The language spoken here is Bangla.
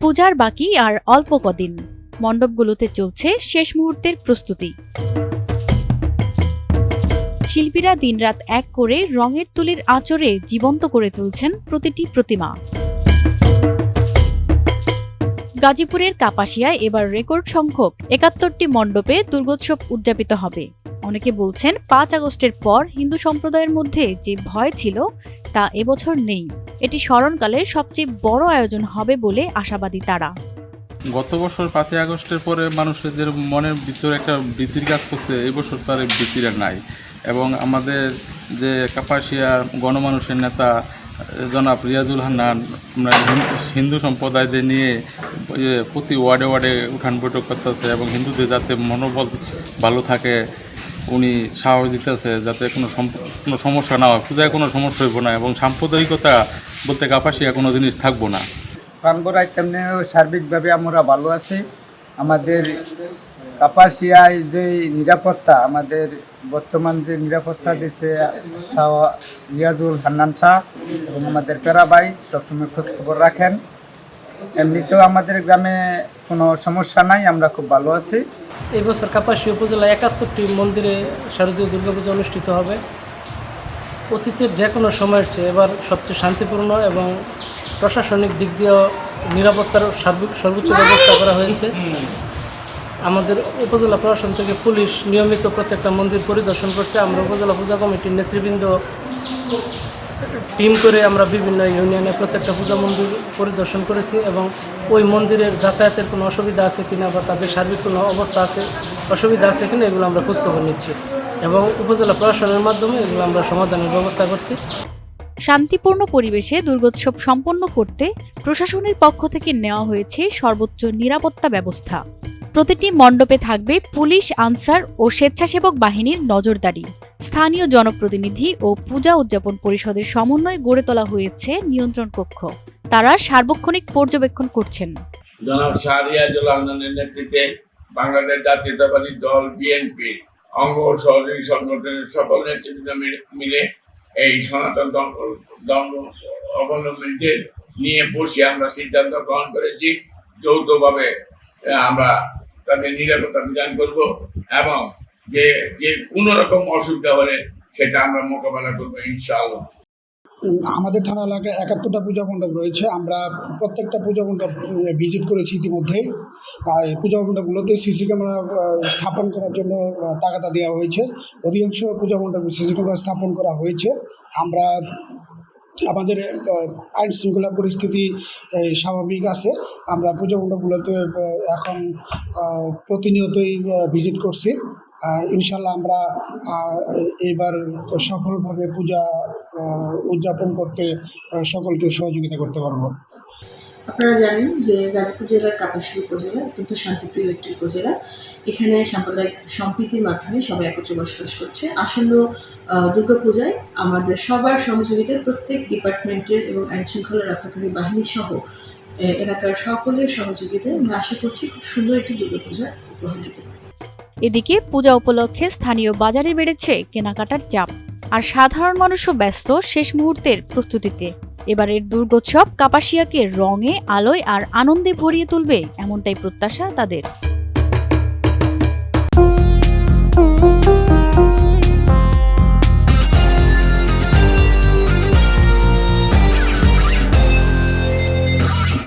পূজার বাকি আর অল্প কদিন। মণ্ডপগুলোতে চলছে শেষ মুহূর্তের প্রস্তুতি। শিল্পীরা দিনরাত এক করে রঙের তুলির আচরে জীবন্ত করে তুলছেন প্রতিটি প্রতিমা। গাজীপুরের কাপাসিয়ায় এবার রেকর্ড সংখ্যক একাত্তরটি মণ্ডপে দুর্গোৎসব উদযাপিত হবে। অনেকে বলছেন পাঁচ আগস্টের পর হিন্দু সম্প্রদায়ের মধ্যে যে ভয় ছিল, তা এবছর নেই। এটি স্মরণকালের সবচেয়ে বড় আয়োজন হবে বলে আশাবাদী তারা। গত বছর পাঁচই আগস্টের পরে মানুষের যে মনের ভিতরে একটা বৃদ্ধির কাজ করছে এই বছর তার বৃদ্ধিটা নাই। এবং আমাদের যে কাপাসিয়া গণমানুষের নেতা জনাব রিয়াজুল হান্নান হিন্দু- সম্প্রদায়দের নিয়ে প্রতি ওয়ার্ডে ওয়ার্ডে উঠান বৈঠক করতেছে এবং হিন্দুদের যাতে মনোবল ভালো থাকে উনি সাহস দিতেছে যাতে কোনো কোনো সমস্যা না হয়। পূজায় কোনো সমস্যা হইব না এবং সাম্প্রদায়িকতা বলতে কাপাসিয়া কোনো জিনিস থাকব না। পানগড়ায় তেমনি সার্বিকভাবে আমরা ভালো আছি। আমাদের কাপাসিয়ায় যে নিরাপত্তা, আমাদের বর্তমান যে নিরাপত্তা দিচ্ছে রিয়াজুল হান্নান শাহ এবং আমাদের পেরাবাই, সবসময় খোঁজখবর রাখেন। এমনিতেও আমাদের গ্রামে কোনো সমস্যা নাই, আমরা খুব ভালো আছি। এই বছর কাপাসী উপজেলায় একাত্তরটি মন্দিরে শারদীয় দুর্গাপূজা অনুষ্ঠিত হবে। অতীতের যে কোনো সময়ের চেয়ে এবার সবচেয়ে শান্তিপূর্ণ এবং প্রশাসনিক দিক দিয়েও নিরাপত্তার সার্বিক সর্বোচ্চ ব্যবস্থা করা হয়েছে। আমাদের উপজেলা প্রশাসন থেকে পুলিশ নিয়মিত প্রত্যেকটা মন্দির পরিদর্শন করছে। আমরা উপজেলা পূজা কমিটির নেতৃবৃন্দ টিম করে আমরা বিভিন্ন ইউনিয়নে প্রত্যেকটা পূজা মন্দির পরিদর্শন করেছি এবং ওই মন্দিরের যাতায়াতের কোনো অসুবিধা আছে কিনা বা তাদের সার্বিক কোনো অবস্থা আছে, অসুবিধা আছে কিনা এগুলো আমরা খোঁজখবর নিচ্ছি এবং উপজেলা প্রশাসনের মাধ্যমে এগুলো আমরা সমাধানের ব্যবস্থা করছি। শান্তিপূর্ণ পরিবেশে দুর্গোৎসব সম্পন্ন করতে প্রশাসনের পক্ষ থেকে নেওয়া হয়েছে সর্বোচ্চ নিরাপত্তা ব্যবস্থা। প্রতিটি মণ্ডপে থাকবে পুলিশ, আনসার ও স্বেচ্ছাসেবক বাহিনীর নজরদারি। স্থানীয় জনপ্রতিনিধি ও পূজা উদযাপন পরিষদের সমন্বয়ে গড়ে তোলা হয়েছে নিয়ন্ত্রণ কক্ষ। তারা সার্বক্ষণিক পর্যবেক্ষণ করছেন। জনাব আহমানের নেতৃত্বে বাংলাদেশ জাতীয়তাবাদী দল বিএনপি অঙ্গ সহযোগী সংগঠনের সকল নেতৃবৃন্দ মিলে- এই সনাতন নিয়ে বসে আমরা সিদ্ধান্ত গ্রহণ করেছি। যৌথভাবে আমরা তাদের নিরাপত্তা বিধান করব এবং যে যে কোনো রকম অসুবিধা হলে সেটা আমরা মোকাবেলা করব উম, আমাদের থানা এলাকায় একাত্তরটা পূজা মণ্ডপ রয়েছে। আমরা প্রত্যেকটা পূজা মণ্ডপ ভিজিট করেছি ইতিমধ্যেই। পূজা মণ্ডপগুলোতে সিসি ক্যামেরা স্থাপন করার জন্য তাগাদা দেওয়া হয়েছে। অধিকাংশ পূজা মণ্ডপ সিসি ক্যামেরা স্থাপন করা হয়েছে। আমরা আমাদের আইন শৃঙ্খলা পরিস্থিতি স্বাভাবিক আছে। আমরা পূজা মণ্ডপগুলোতে এখন প্রতিনিয়তই ভিজিট করছি। ইনশাল্লাহ আমরা এবার সফলভাবে পূজা উদযাপন করতে সকলকে সহযোগিতা করতে পারব। আপনারা জানেন যে গাজীপুর জেলার কাপাসী উপজেলা অত্যন্ত শান্তিপ্রিয় একটি উপজেলা। এখানে সাম্প্রদায়িক সম্প্রীতির মাধ্যমে সবাই একত্রে বসবাস করছে। আসন্ন দুর্গাপূজায় আমাদের সবার সহযোগিতায় প্রত্যেক ডিপার্টমেন্টের এবং আইন শৃঙ্খলা রক্ষাকারী বাহিনী সহ এলাকার সকলের সহযোগিতায় আমরা আশা করছি খুব সুন্দর একটি দুর্গাপূজা উপহার দিতে। এদিকে পূজা উপলক্ষে স্থানীয় বাজারে বেড়েছে কেনাকাটার চাপ। আর সাধারণ মানুষও ব্যস্ত শেষ মুহূর্তের প্রস্তুতিতে। এবারের দুর্গোৎসব কাপাসিয়াকে রঙে আলোয় আর আনন্দে ভরিয়ে তুলবে এমনটাই প্রত্যাশা তাদের।